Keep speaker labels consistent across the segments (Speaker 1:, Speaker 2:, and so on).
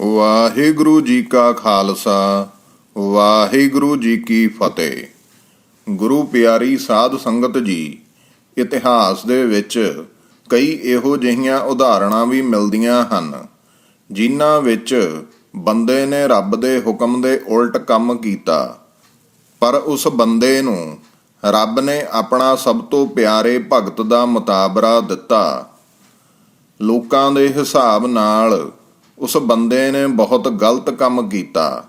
Speaker 1: ਵਾਹਿਗੁਰੂ ਜੀ ਕਾ ਖਾਲਸਾ, ਵਾਹਿਗੁਰੂ ਜੀ ਕੀ ਫਤਿਹ। ਗੁਰੂ ਪਿਆਰੀ ਸਾਧ ਸੰਗਤ ਜੀ, ਇਤਿਹਾਸ ਦੇ ਵਿੱਚ ਕਈ ਇਹੋ ਜਿਹੀਆਂ ਉਦਾਹਰਣਾਂ ਵੀ ਮਿਲਦੀਆਂ ਹਨ, ਜਿਨ੍ਹਾਂ ਵਿੱਚ ਬੰਦੇ ਨੇ ਰੱਬ ਦੇ ਹੁਕਮ ਦੇ ਉਲਟ ਕੰਮ ਕੀਤਾ। ਪਰ ਉਸ ਬੰਦੇ ਨੂੰ ਰੱਬ ਨੇ ਆਪਣਾ ਸਭ ਤੋਂ ਪਿਆਰੇ ਭਗਤ ਦਾ ਮੁਤਾਬਰਾ ਦਿੱਤਾ। ਲੋਕਾਂ ਦੇ ਹਿਸਾਬ ਨਾਲ ਉਸ ਬੰਦੇ ਨੇ ਬਹੁਤ ਗਲਤ ਕੰਮ ਕੀਤਾ,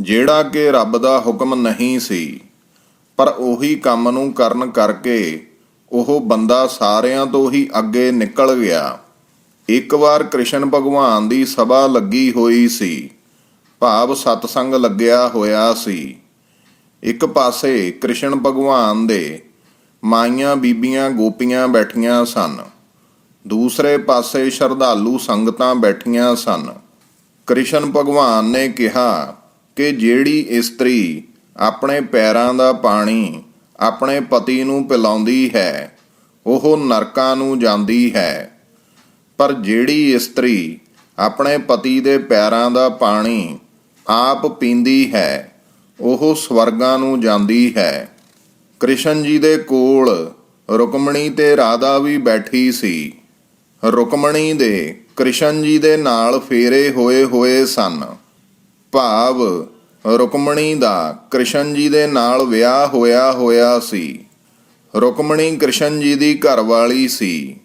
Speaker 1: ਜਿਹੜਾ ਕਿ ਰੱਬ ਦਾ ਹੁਕਮ ਨਹੀਂ ਸੀ। ਪਰ ਉਹੀ ਕੰਮ ਨੂੰ ਕਰਨ ਕਰਕੇ ਉਹ ਬੰਦਾ ਸਾਰਿਆਂ ਤੋਂ ਹੀ ਅੱਗੇ ਨਿਕਲ ਗਿਆ। ਇੱਕ ਵਾਰ ਕ੍ਰਿਸ਼ਨ ਭਗਵਾਨ ਦੀ ਸਭਾ ਲੱਗੀ ਹੋਈ ਸੀ। ਭਾਵ ਸਤਸੰਗ ਲੱਗਿਆ ਹੋਇਆ ਸੀ। ਇੱਕ ਪਾਸੇ ਕ੍ਰਿਸ਼ਨ ਭਗਵਾਨ ਦੇ ਮਾਈਆਂ ਬੀਬੀਆਂ ਗੋਪੀਆਂ ਬੈਠੀਆਂ ਸਨ। ਦੂਸਰੇ ਪਾਸੇ ਸ਼ਰਧਾਲੂ ਸੰਗਤਾਂ ਬੈਠੀਆਂ ਸਨ। ਕ੍ਰਿਸ਼ਨ ਭਗਵਾਨ ਨੇ ਕਿਹਾ ਕਿ ਜਿਹੜੀ ਇਸਤਰੀ ਆਪਣੇ ਪੈਰਾਂ ਦਾ ਪਾਣੀ ਆਪਣੇ ਪਤੀ ਨੂੰ ਪਿਲਾਉਂਦੀ ਹੈ, ਉਹ ਨਰਕਾਂ ਨੂੰ ਜਾਂਦੀ ਹੈ। ਪਰ ਜਿਹੜੀ ਇਸਤਰੀ ਆਪਣੇ ਪਤੀ ਦੇ ਪੈਰਾਂ ਦਾ ਪਾਣੀ ਆਪ ਪੀਂਦੀ ਹੈ, ਉਹ ਸਵਰਗਾਂ ਨੂੰ ਜਾਂਦੀ ਹੈ। ਕ੍ਰਿਸ਼ਨ ਜੀ ਦੇ ਕੋਲ ਰੁਕਮਣੀ ਤੇ ਰਾਧਾ ਵੀ ਬੈਠੀ ਸੀ। ਰੁਕਮਣੀ ਦੇ, ਕ੍ਰਿਸ਼ਨ ਜੀ ਦੇ ਨਾਲ ਫੇਰੇ ਹੋਏ ਹੋਏ ਸਨ। ਭਾਵ, ਰੁਕਮਣੀ ਦਾ ਕ੍ਰਿਸ਼ਨ ਜੀ ਦੇ ਨਾਲ ਵਿਆਹ ਹੋਇਆ ਹੋਇਆ ਸੀ। ਰੁਕਮਣੀ ਕ੍ਰਿਸ਼ਨ ਜੀ ਦੀ ਘਰਵਾਲੀ ਸੀ।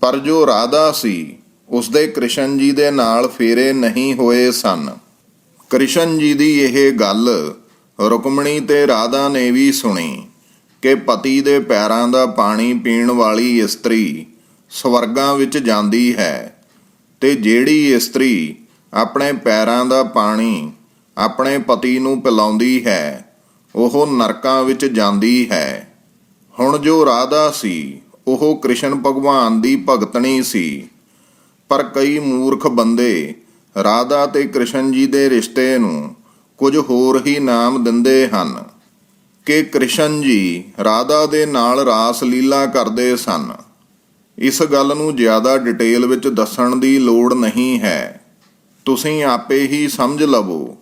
Speaker 1: ਪਰ ਜੋ ਰਾਧਾ ਸੀ, ਉਸਦੇ ਕ੍ਰਿਸ਼ਨ ਜੀ ਦੇ ਨਾਲ ਫੇਰੇ ਨਹੀਂ ਹੋਏ ਸਨ। ਕ੍ਰਿਸ਼ਨ ਜੀ ਦੀ ਇਹ ਗੱਲ ਰੁਕਮਣੀ ਤੇ ਰਾਧਾ ਨੇ ਵੀ ਸੁਣੀ ਕਿ ਪਤੀ ਦੇ ਪੈਰਾਂ ਦਾ ਪਾਣੀ ਪੀਣ ਵਾਲੀ ਇਸਤਰੀ ਸਵਰਗਾਂ ਵਿੱਚ ਜਾਂਦੀ ਹੈ ਤੇ ਜਿਹੜੀ ਇਸਤਰੀ ਆਪਣੇ ਪੈਰਾਂ ਦਾ ਪਾਣੀ ਆਪਣੇ ਪਤੀ ਨੂੰ ਪਿਲਾਉਂਦੀ ਹੈ, ਉਹ ਨਰਕਾਂ ਵਿੱਚ ਜਾਂਦੀ ਹੈ। ਹੁਣ ਜੋ ਰਾਧਾ ਸੀ, ਉਹ ਕ੍ਰਿਸ਼ਨ ਭਗਵਾਨ ਦੀ ਭਗਤਣੀ ਸੀ। ਪਰ ਕਈ ਮੂਰਖ ਬੰਦੇ ਰਾਧਾ ਤੇ ਕ੍ਰਿਸ਼ਨ ਜੀ ਦੇ ਰਿਸ਼ਤੇ ਨੂੰ ਕੁਝ ਹੋਰ ਹੀ ਨਾਮ ਦਿੰਦੇ ਹਨ ਕਿ ਕ੍ਰਿਸ਼ਨ ਜੀ ਰਾਧਾ ਦੇ ਨਾਲ ਰਾਸ ਲੀਲਾ ਕਰਦੇ ਸਨ। ਇਸ ਗੱਲ ਨੂੰ ਜ਼ਿਆਦਾ ਡਿਟੇਲ ਵਿੱਚ ਦੱਸਣ ਦੀ ਲੋੜ ਨਹੀਂ ਹੈ। ਤੁਸੀਂ ਆਪੇ ਹੀ ਸਮਝ ਲਵੋ।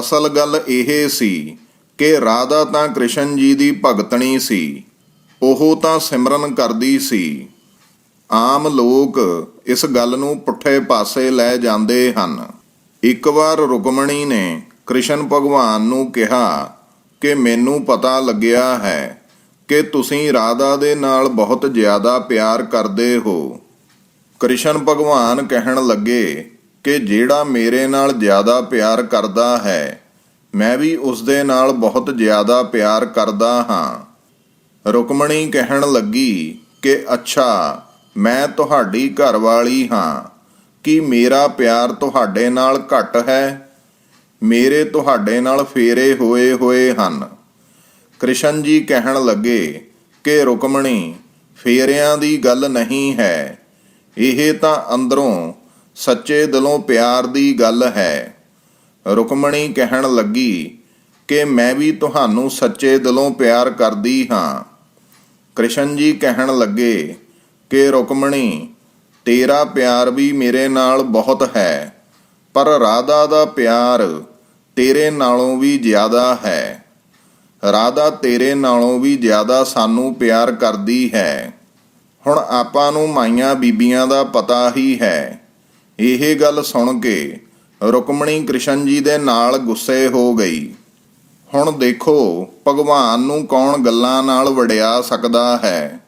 Speaker 1: ਅਸਲ ਗੱਲ ਇਹ ਸੀ ਕਿ ਰਾਧਾ ਤਾਂ ਕ੍ਰਿਸ਼ਨ ਜੀ ਦੀ ਭਗਤਣੀ ਸੀ। ਉਹ ਤਾਂ ਸਿਮਰਨ ਕਰਦੀ ਸੀ। ਆਮ ਲੋਕ ਇਸ ਗੱਲ ਨੂੰ ਪੁੱਠੇ ਪਾਸੇ ਲੈ ਜਾਂਦੇ ਹਨ। ਇੱਕ ਵਾਰ ਰੁਕਮਣੀ ਨੇ ਕ੍ਰਿਸ਼ਨ ਭਗਵਾਨ ਨੂੰ ਕਿਹਾ ਕਿ ਮੈਨੂੰ ਪਤਾ ਲੱਗਿਆ ਹੈ ਕਿ ਤੁਸੀਂ ਰਾਧਾ ਦੇ ਨਾਲ ਬਹੁਤ ਜ਼ਿਆਦਾ ਪਿਆਰ ਕਰਦੇ ਹੋ। ਕ੍ਰਿਸ਼ਨ ਭਗਵਾਨ ਕਹਿਣ ਲੱਗੇ ਕਿ ਜਿਹੜਾ ਮੇਰੇ ਨਾਲ ਜ਼ਿਆਦਾ ਪਿਆਰ ਕਰਦਾ ਹੈ, ਮੈਂ ਵੀ ਉਸ ਦੇ ਨਾਲ ਬਹੁਤ ਜ਼ਿਆਦਾ ਪਿਆਰ ਕਰਦਾ ਹਾਂ। ਰੁਕਮਣੀ ਕਹਿਣ ਲੱਗੀ ਕਿ, ਅੱਛਾ, ਮੈਂ ਤੁਹਾਡੀ ਘਰਵਾਲੀ ਹਾਂ। ਕਿ ਮੇਰਾ ਪਿਆਰ ਤੁਹਾਡੇ ਨਾਲ ਘੱਟ ਹੈ? ਮੇਰੇ ਤੁਹਾਡੇ ਨਾਲ ਫੇਰੇ ਹੋਏ ਹੋਏ ਹਨ। ਕ੍ਰਿਸ਼ਨ ਜੀ ਕਹਿਣ ਲੱਗੇ ਕਿ ਰੁਕਮਣੀ, ਫੇਰਿਆਂ ਦੀ ਗੱਲ ਨਹੀਂ ਹੈ। ਇਹ ਤਾਂ ਅੰਦਰੋਂ ਸੱਚੇ ਦਿਲੋਂ ਪਿਆਰ ਦੀ ਗੱਲ ਹੈ। ਰੁਕਮਣੀ ਕਹਿਣ ਲੱਗੀ ਕਿ ਮੈਂ ਵੀ ਤੁਹਾਨੂੰ ਸੱਚੇ ਦਿਲੋਂ ਪਿਆਰ ਕਰਦੀ ਹਾਂ। ਕ੍ਰਿਸ਼ਨ ਜੀ ਕਹਿਣ ਲੱਗੇ ਕਿ ਰੁਕਮਣੀ, ਤੇਰਾ ਪਿਆਰ ਵੀ ਮੇਰੇ ਨਾਲ ਬਹੁਤ ਹੈ, ਪਰ ਰਾਧਾ ਦਾ ਪਿਆਰ ਤੇਰੇ ਨਾਲੋਂ ਵੀ ਜ਼ਿਆਦਾ ਹੈ। ਰਾਧਾ ਤੇਰੇ ਨਾਲੋਂ ਵੀ ਜ਼ਿਆਦਾ ਸਾਨੂੰ ਪਿਆਰ ਕਰਦੀ ਹੈ। ਹੁਣ ਆਪਾਂ ਨੂੰ ਮਾਈਆਂ ਬੀਬੀਆਂ ਦਾ ਪਤਾ ਹੀ ਹੈ। ਇਹ ਗੱਲ ਸੁਣ ਕੇ ਰੁਕਮਣੀ ਕ੍ਰਿਸ਼ਨ ਜੀ ਦੇ ਨਾਲ ਗੁੱਸੇ ਹੋ ਗਈ। ਹੁਣ ਦੇਖੋ ਭਗਵਾਨ ਨੂੰ ਕੌਣ ਗੱਲਾਂ ਨਾਲ ਵੜਿਆ ਸਕਦਾ ਹੈ।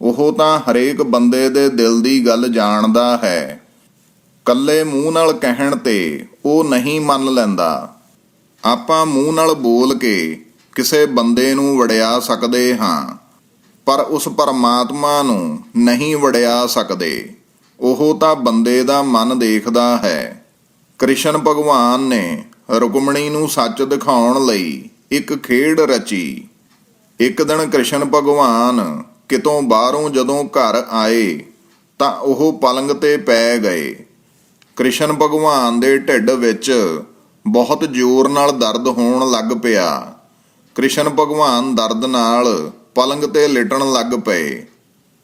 Speaker 1: ਉਹ ਤਾਂ ਹਰੇਕ ਬੰਦੇ ਦੇ ਦਿਲ ਦੀ ਗੱਲ ਜਾਣਦਾ ਹੈ। ਕੱਲੇ ਮੂੰਹ ਨਾਲ ਕਹਿਣ ਤੇ ਉਹ ਨਹੀਂ ਮੰਨ ਲੈਂਦਾ। ਆਪਾਂ ਮੂੰਹ ਨਾਲ ਬੋਲ ਕੇ ਕਿਸੇ ਬੰਦੇ ਨੂੰ ਵੜਿਆ ਸਕਦੇ ਹਾਂ, ਪਰ ਉਸ ਪਰਮਾਤਮਾ ਨੂੰ ਨਹੀਂ ਵੜਿਆ ਸਕਦੇ। ਉਹ ਤਾਂ ਬੰਦੇ ਦਾ ਮਨ ਦੇਖਦਾ ਹੈ। ਕ੍ਰਿਸ਼ਨ ਭਗਵਾਨ ਨੇ ਰੁਕਮਣੀ ਨੂੰ ਸੱਚ ਦਿਖਾਉਣ ਲਈ ਇੱਕ ਖੇਡ ਰਚੀ। ਇੱਕ ਦਿਨ ਕ੍ਰਿਸ਼ਨ ਭਗਵਾਨ ਕਿਤੋਂ ਬਾਹਰੋਂ ਜਦੋਂ ਘਰ ਆਏ, ਤਾਂ ਉਹ ਪਲੰਗ ਤੇ ਪੈ ਗਏ। ਕ੍ਰਿਸ਼ਨ ਭਗਵਾਨ ਦੇ ਢਿੱਡ ਵਿੱਚ ਬਹੁਤ ਜ਼ੋਰ ਨਾਲ ਦਰਦ ਹੋਣ ਲੱਗ ਪਿਆ। ਕ੍ਰਿਸ਼ਨ ਭਗਵਾਨ ਦਰਦ ਨਾਲ ਪਲੰਗ ਤੇ ਲੇਟਣ ਲੱਗ ਪਏ।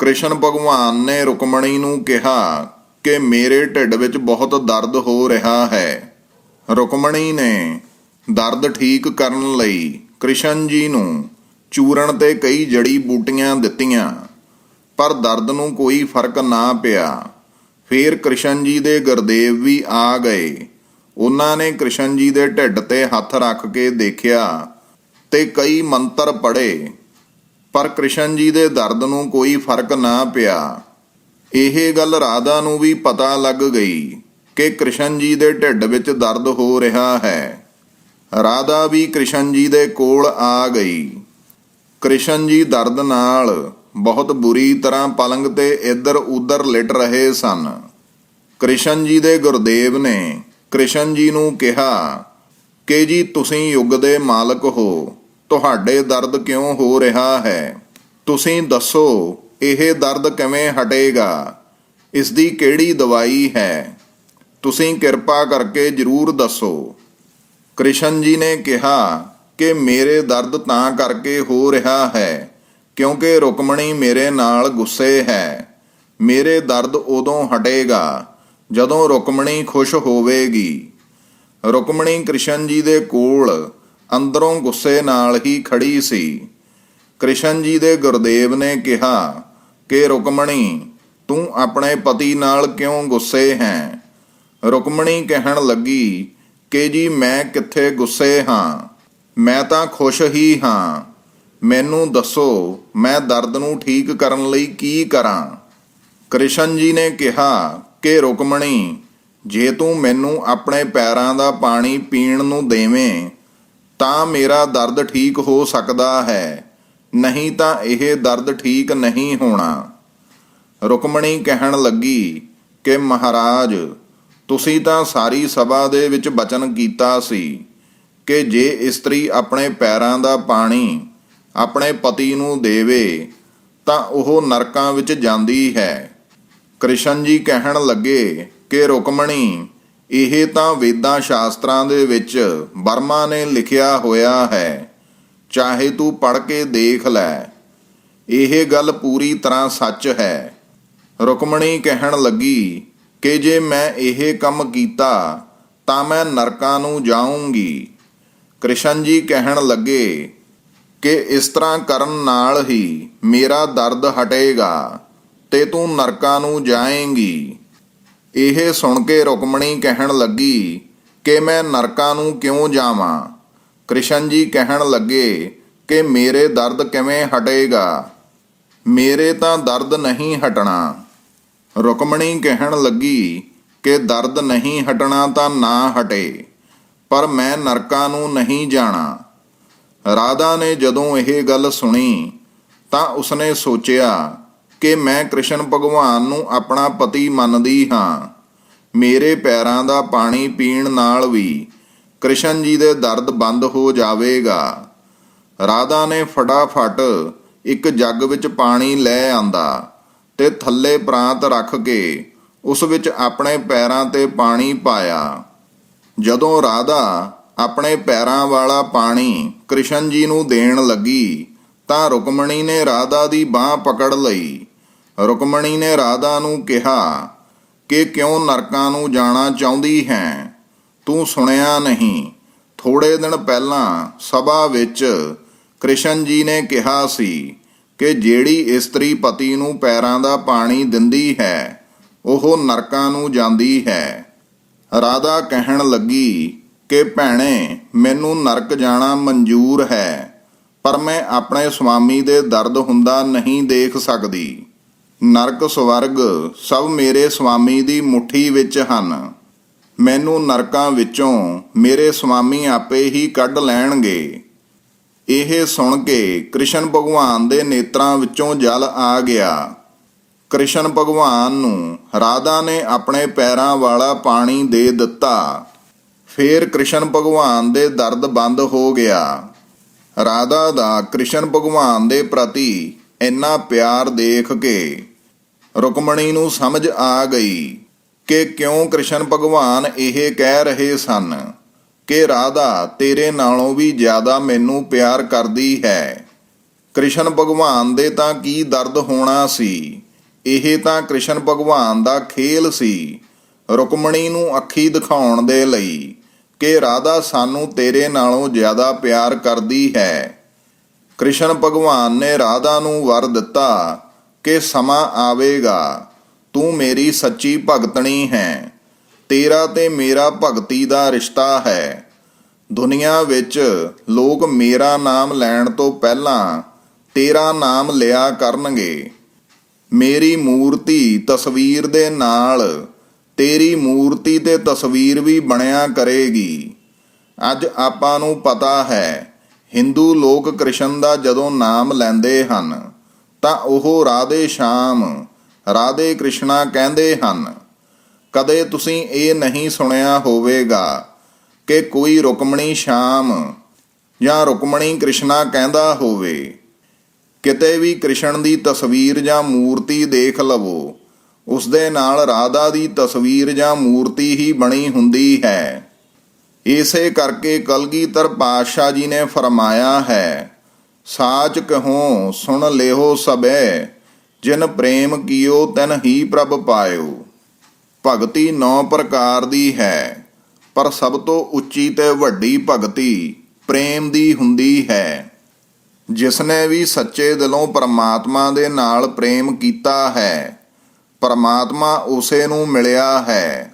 Speaker 1: ਕ੍ਰਿਸ਼ਨ ਭਗਵਾਨ ਨੇ ਰੁਕਮਣੀ ਨੂੰ ਕਿਹਾ ਕਿ ਮੇਰੇ ਢਿੱਡ ਵਿੱਚ ਬਹੁਤ ਦਰਦ ਹੋ ਰਿਹਾ ਹੈ। ਰੁਕਮਣੀ ਨੇ ਦਰਦ ਠੀਕ ਕਰਨ ਲਈ ਕ੍ਰਿਸ਼ਨ ਜੀ ਨੂੰ ਚੂਰਨ ਤੇ ਕਈ ਜੜੀ ਬੂਟੀਆਂ ਦਿੱਤੀਆਂ, ਪਰ ਦਰਦ ਨੂੰ ਕੋਈ ਫ਼ਰਕ ਨਾ ਪਿਆ। ਫਿਰ ਕ੍ਰਿਸ਼ਨ ਜੀ ਦੇ ਗੁਰਦੇਵ ਵੀ ਆ ਗਏ। ਉਹਨਾਂ ਨੇ ਕ੍ਰਿਸ਼ਨ ਜੀ ਦੇ ਢਿੱਡ ਤੇ ਹੱਥ ਰੱਖ ਕੇ ਦੇਖਿਆ ਤੇ ਕਈ ਮੰਤਰ ਪੜ੍ਹੇ, ਪਰ ਕ੍ਰਿਸ਼ਨ ਜੀ ਦੇ ਦਰਦ ਨੂੰ ਕੋਈ ਫ਼ਰਕ ਨਾ ਪਿਆ। ਇਹ ਗੱਲ ਰਾਧਾ ਨੂੰ ਵੀ ਪਤਾ ਲੱਗ ਗਈ ਕਿ ਕ੍ਰਿਸ਼ਨ ਜੀ ਦੇ ਢਿੱਡ ਵਿੱਚ ਦਰਦ ਹੋ ਰਿਹਾ ਹੈ। ਰਾਧਾ ਵੀ ਕ੍ਰਿਸ਼ਨ ਜੀ ਦੇ ਕੋਲ ਆ ਗਈ। ਕ੍ਰਿਸ਼ਨ ਜੀ ਦਰਦ ਨਾਲ ਬਹੁਤ ਬੁਰੀ ਤਰ੍ਹਾਂ ਪਲੰਗ ਤੇ ਇੱਧਰ ਉੱਧਰ ਲਿਟ ਰਹੇ ਸਨ। ਕ੍ਰਿਸ਼ਨ ਜੀ ਦੇ ਗੁਰਦੇਵ ਨੇ ਕ੍ਰਿਸ਼ਨ ਜੀ ਨੂੰ ਕਿਹਾ ਕਿ ਜੀ ਤੁਸੀਂ ਯੁੱਗ ਦੇ ਮਾਲਕ ਹੋ। ਤੁਹਾਡੇ ਦਰਦ ਕਿਉਂ ਹੋ ਰਿਹਾ ਹੈ? ਤੁਸੀਂ ਦੱਸੋ, ਇਹ ਦਰਦ ਕਿਵੇਂ ਹਟੇਗਾ? ਇਸ ਦੀ ਕਿਹੜੀ ਦਵਾਈ ਹੈ? ਤੁਸੀਂ ਕਿਰਪਾ ਕਰਕੇ ਜਰੂਰ ਦੱਸੋ। ਕ੍ਰਿਸ਼ਨ ਜੀ ਨੇ ਕਿਹਾ ਕਿ ਮੇਰੇ ਦਰਦ ਤਾਂ ਕਰਕੇ ਹੋ ਰਿਹਾ ਹੈ, ਕਿਉਂਕਿ ਰੁਕਮਣੀ ਮੇਰੇ ਨਾਲ ਗੁੱਸੇ ਹੈ। ਮੇਰੇ ਦਰਦ ਉਦੋਂ ਹਟੇਗਾ, ਜਦੋਂ ਰੁਕਮਣੀ ਖੁਸ਼ ਹੋਵੇਗੀ। ਰੁਕਮਣੀ ਕ੍ਰਿਸ਼ਨ ਜੀ ਦੇ ਕੋਲ ਅੰਦਰੋਂ ਗੁੱਸੇ ਨਾਲ ਹੀ ਖੜੀ ਸੀ। ਕ੍ਰਿਸ਼ਨ ਜੀ ਦੇ ਗੁਰਦੇਵ ਨੇ ਕਿਹਾ, ਕਿ ਰੁਕਮਣੀ, ਤੂੰ ਆਪਣੇ ਪਤੀ ਨਾਲ ਕਿਉਂ ਗੁੱਸੇ ਹੈ? ਰੁਕਮਣੀ ਕਹਿਣ ਲੱਗੀ, ਕਿ ਜੀ, ਮੈਂ ਕਿੱਥੇ ਗੁੱਸੇ ਹਾਂ? ਮੈਂ ਤਾਂ ਖੁਸ਼ ਹੀ ਹਾਂ। ਮੈਨੂੰ ਦੱਸੋ, ਮੈਂ ਦਰਦ ਨੂੰ ਠੀਕ ਕਰਨ ਲਈ ਕੀ ਕਰਾਂ? ਕ੍ਰਿਸ਼ਨ ਜੀ ਨੇ ਕਿਹਾ, ਕਿ ਰੁਕਮਣੀ, ਜੇ ਤੂੰ ਮੈਨੂੰ ਆਪਣੇ ਪੈਰਾਂ ਦਾ ਪਾਣੀ ਪੀਣ ਨੂੰ ਦੇਵੇਂ ਤਾਂ ਮੇਰਾ ਦਰਦ ਠੀਕ ਹੋ ਸਕਦਾ ਹੈ, ਨਹੀਂ ਤਾਂ ਇਹ ਦਰਦ ਠੀਕ ਨਹੀਂ ਹੋਣਾ। ਰੁਕਮਣੀ ਕਹਿਣ ਲੱਗੀ ਕਿ ਮਹਾਰਾਜ, ਤੁਸੀਂ ਤਾਂ ਸਾਰੀ ਸਭਾ ਦੇ ਵਿੱਚ ਬਚਨ ਕੀਤਾ ਸੀ ਕਿ ਜੇ ਇਸਤਰੀ ਆਪਣੇ ਪੈਰਾਂ ਦਾ ਪਾਣੀ ਆਪਣੇ ਪਤੀ ਨੂੰ ਦੇਵੇ, ਤਾਂ ਉਹ ਨਰਕਾਂ ਵਿੱਚ ਜਾਂਦੀ ਹੈ। ਕ੍ਰਿਸ਼ਨ ਜੀ ਕਹਿਣ ਲੱਗੇ ਕਿ ਰੁਕਮਣੀ ਇਹ ਤਾਂ ਵੇਦਾਂ ਸ਼ਾਸਤਰਾਂ ਦੇ ਵਿੱਚ ਬਰਮਾ ਨੇ ਲਿਖਿਆ ਹੋਇਆ ਹੈ। ਚਾਹੇ ਤੂੰ ਪੜ੍ਹ ਕੇ ਦੇਖ ਲੈ। ਇਹ ਗੱਲ ਪੂਰੀ ਤਰ੍ਹਾਂ ਸੱਚ ਹੈ। ਰੁਕਮਣੀ ਕਹਿਣ ਲੱਗੀ ਕਿ ਜੇ ਮੈਂ ਇਹ ਕੰਮ ਕੀਤਾ ਤਾਂ ਮੈਂ ਨਰਕਾਂ ਨੂੰ ਜਾਊਂਗੀ। ਕ੍ਰਿਸ਼ਨ ਜੀ ਕਹਿਣ ਲੱਗੇ ਕਿ ਇਸ ਤਰ੍ਹਾਂ ਕਰਨ ਨਾਲ ਹੀ ਮੇਰਾ ਦਰਦ ਹਟੇਗਾ ਤੇ ਤੂੰ ਨਰਕਾਂ ਨੂੰ ਜਾਏਂਗੀ। ਇਹ ਸੁਣ ਕੇ ਰੁਕਮਣੀ ਕਹਿਣ ਲੱਗੀ ਕਿ ਮੈਂ ਨਰਕਾਂ ਨੂੰ ਕਿਉਂ ਜਾਵਾਂ? ਕ੍ਰਿਸ਼ਨ ਜੀ ਕਹਿਣ ਲੱਗੇ ਕਿ ਮੇਰੇ ਦਰਦ ਕਿਵੇਂ ਹਟੇਗਾ? ਮੇਰੇ ਤਾਂ ਦਰਦ ਨਹੀਂ ਹਟਣਾ। ਰੁਕਮਣੀ ਕਹਿਣ ਲੱਗੀ ਕਿ ਦਰਦ ਨਹੀਂ ਹਟਣਾ ਤਾਂ ਨਾ ਹਟੇ, ਪਰ ਮੈਂ ਨਰਕਾਂ ਨੂੰ ਨਹੀਂ ਜਾਣਾ। ਰਾਧਾ ਨੇ ਜਦੋਂ ਇਹ ਗੱਲ ਸੁਣੀ ਤਾਂ ਉਸਨੇ ਸੋਚਿਆ ਕਿ ਮੈਂ ਕ੍ਰਿਸ਼ਨ ਭਗਵਾਨ ਨੂੰ ਆਪਣਾ ਪਤੀ ਮੰਨਦੀ ਹਾਂ। ਮੇਰੇ ਪੈਰਾਂ ਦਾ ਪਾਣੀ ਪੀਣ ਨਾਲ ਵੀ ਕ੍ਰਿਸ਼ਨ ਜੀ ਦੇ ਦਰਦ ਬੰਦ ਹੋ ਜਾਵੇਗਾ। ਰਾਧਾ ਨੇ ਫਟਾਫਟ ਇੱਕ ਜੱਗ ਵਿੱਚ ਪਾਣੀ ਲੈ ਆਂਦਾ ਤੇ ਥੱਲੇ ਪ੍ਰਾਂਤ ਰੱਖ ਕੇ ਉਸ ਵਿੱਚ ਆਪਣੇ ਪੈਰਾਂ ਤੇ ਪਾਣੀ ਪਾਇਆ। ਜਦੋਂ ਰਾਧਾ ਆਪਣੇ ਪੈਰਾਂ ਵਾਲਾ ਪਾਣੀ ਕ੍ਰਿਸ਼ਨ ਜੀ ਨੂੰ ਦੇਣ ਲੱਗੀ ਤਾਂ ਰੁਕਮਣੀ ਨੇ ਰਾਧਾ ਦੀ ਬਾਹ ਪਕੜ ਲਈ। ਰੁਕਮਣੀ ਨੇ ਰਾਧਾ ਨੂੰ ਕਿਹਾ ਕਿ ਕਿਉਂ ਨਰਕਾਂ ਨੂੰ ਜਾਣਾ ਚਾਹੁੰਦੀ ਹੈ? ਤੂੰ ਸੁਣਿਆ ਨਹੀਂ। ਥੋੜੇ ਦਿਨ ਪਹਿਲਾਂ ਸਭਾ ਵਿੱਚ ਕ੍ਰਿਸ਼ਨ ਜੀ ਨੇ ਕਿਹਾ ਸੀ ਕਿ ਜਿਹੜੀ ਇਸਤਰੀ ਪਤੀ ਨੂੰ ਪੈਰਾਂ ਦਾ ਪਾਣੀ ਦਿੰਦੀ ਹੈ, ਉਹ ਨਰਕਾਂ ਨੂੰ ਜਾਂਦੀ ਹੈ। ਰਾਧਾ ਕਹਿਣ ਲੱਗੀ ਕਿ ਭੈਣੇ, ਮੈਨੂੰ ਨਰਕ ਜਾਣਾ ਮਨਜ਼ੂਰ ਹੈ, ਪਰ ਮੈਂ ਆਪਣੇ ਸੁਆਮੀ ਦੇ ਦਰਦ ਹੁੰਦਾ ਨਹੀਂ ਦੇਖ ਸਕਦੀ। ਨਰਕ ਸਵਰਗ ਸਭ ਮੇਰੇ ਸੁਆਮੀ ਦੀ ਮੁਠੀ ਵਿੱਚ ਹਨ। ਮੈਨੂੰ ਨਰਕਾਂ ਵਿੱਚੋਂ ਮੇਰੇ ਸੁਆਮੀ ਆਪੇ ਹੀ ਕੱਢ ਲੈਣਗੇ। ਇਹ ਸੁਣ ਕੇ ਕ੍ਰਿਸ਼ਨ ਭਗਵਾਨ ਦੇ ਨੇਤਰਾਂ ਵਿੱਚੋਂ ਜਲ ਆ ਗਿਆ। ਕ੍ਰਿਸ਼ਨ ਭਗਵਾਨ ਨੂੰ ਰਾਧਾ ਨੇ ਆਪਣੇ ਪੈਰਾਂ ਵਾਲਾ ਪਾਣੀ ਦੇ ਦਿੱਤਾ। ਫੇਰ ਕ੍ਰਿਸ਼ਨ ਭਗਵਾਨ ਦੇ ਦਰਦ ਬੰਦ ਹੋ ਗਿਆ। ਰਾਧਾ ਦਾ ਕ੍ਰਿਸ਼ਨ ਭਗਵਾਨ ਦੇ ਪ੍ਰਤੀ ਇੰਨਾ ਪਿਆਰ ਦੇਖ ਕੇ ਰੁਕਮਣੀ ਨੂੰ ਸਮਝ ਆ ਗਈ ਕਿ ਕਿਉਂ ਕ੍ਰਿਸ਼ਨ ਭਗਵਾਨ ਇਹ ਕਹਿ ਰਹੇ ਸਨ ਕਿ ਰਾਧਾ, ਤੇਰੇ ਨਾਲੋਂ ਵੀ ਜ਼ਿਆਦਾ ਮੈਨੂੰ ਪਿਆਰ ਕਰਦੀ ਹੈ। ਕ੍ਰਿਸ਼ਨ ਭਗਵਾਨ ਦੇ ਤਾਂ ਕੀ ਦਰਦ ਹੋਣਾ ਸੀ। ਇਹ ਤਾਂ ਕ੍ਰਿਸ਼ਨ ਭਗਵਾਨ ਦਾ ਖੇਲ ਸੀ ਰੁਕਮਣੀ ਨੂੰ ਅੱਖੀ ਦਿਖਾਉਣ ਦੇ ਲਈ ਕਿ ਰਾਧਾ ਸਾਨੂੰ ਤੇਰੇ ਨਾਲੋਂ ਜ਼ਿਆਦਾ ਪਿਆਰ ਕਰਦੀ ਹੈ। ਕ੍ਰਿਸ਼ਨ ਭਗਵਾਨ ਨੇ ਰਾਧਾ ਨੂੰ ਵਰ ਦਿੱਤਾ ਕਿ ਸਮਾਂ ਆਵੇਗਾ, ਤੂੰ ਮੇਰੀ ਸੱਚੀ ਭਗਤਣੀ ਹੈ। ਤੇਰਾ ਤੇ ਮੇਰਾ ਭਗਤੀ ਦਾ ਰਿਸ਼ਤਾ ਹੈ। ਦੁਨੀਆ ਵਿੱਚ ਲੋਕ ਮੇਰਾ ਨਾਮ ਲੈਣ ਤੋਂ ਪਹਿਲਾਂ ਤੇਰਾ ਨਾਮ ਲਿਆ ਕਰਨਗੇ। ਮੇਰੀ ਮੂਰਤੀ ਤਸਵੀਰ ਦੇ ਨਾਲ ਤੇਰੀ ਮੂਰਤੀ ਤੇ ਤਸਵੀਰ ਵੀ ਬਣਿਆ ਕਰੇਗੀ। ਅੱਜ ਆਪਾਂ ਨੂੰ ਪਤਾ ਹੈ ਹਿੰਦੂ ਲੋਕ ਕ੍ਰਿਸ਼ਨ ਦਾ ਜਦੋਂ ਨਾਮ ਲੈਂਦੇ ਹਨ, ਤਾਂ ਉਹ ਰਾਧੇ ਸ਼ਾਮ, ਰਾਧੇ ਕ੍ਰਿਸ਼ਨਾ ਕਹਿੰਦੇ ਹਨ, ਕਦੇ ਤੁਸੀਂ ਇਹ ਨਹੀਂ ਸੁਣਿਆ ਹੋਵੇਗਾ ਕਿ ਕੋਈ ਰੁਕਮਣੀ ਸ਼ਾਮ ਜਾਂ ਰੁਕਮਣੀ ਕ੍ਰਿਸ਼ਨਾ ਕਹਿੰਦਾ ਹੋਵੇ। ਕਿਤੇ ਵੀ ਕ੍ਰਿਸ਼ਨ ਦੀ ਤਸਵੀਰ ਜਾਂ ਮੂਰਤੀ ਦੇਖ ਲਵੋ ਉਸ ਦੇ ਨਾਲ ਰਾਧਾ ਦੀ ਤਸਵੀਰ ਜਾਂ ਮੂਰਤੀ ਹੀ ਬਣੀ ਹੁੰਦੀ ਹੈ। ਇਸੇ ਕਰਕੇ ਕਲਗੀਧਰ ਪਾਤਸ਼ਾਹ ਜੀ ਨੇ ਫਰਮਾਇਆ ਹੈ, ਸਾਚ ਕਹੋ, ਸੁਣ ਲਿਓ ਸਬੈ ਜਿਨ ਪ੍ਰੇਮ ਕੀਓ ਤਨ ਹੀ ਪ੍ਰਭ ਪਾਇਓ। ਭਗਤੀ ਨੌ ਪ੍ਰਕਾਰ ਦੀ ਹੈ, ਪਰ ਸਭ ਤੋਂ ਉੱਚੀ ਤੇ ਵੱਡੀ ਭਗਤੀ ਪ੍ਰੇਮ ਦੀ ਹੁੰਦੀ ਹੈ। ਜਿਸ ਨੇ ਵੀ ਸੱਚੇ ਦਿਲੋਂ ਪਰਮਾਤਮਾ ਦੇ ਨਾਲ ਪ੍ਰੇਮ ਕੀਤਾ ਹੈ, ਪਰਮਾਤਮਾ ਉਸੇ ਨੂੰ ਮਿਲਿਆ ਹੈ।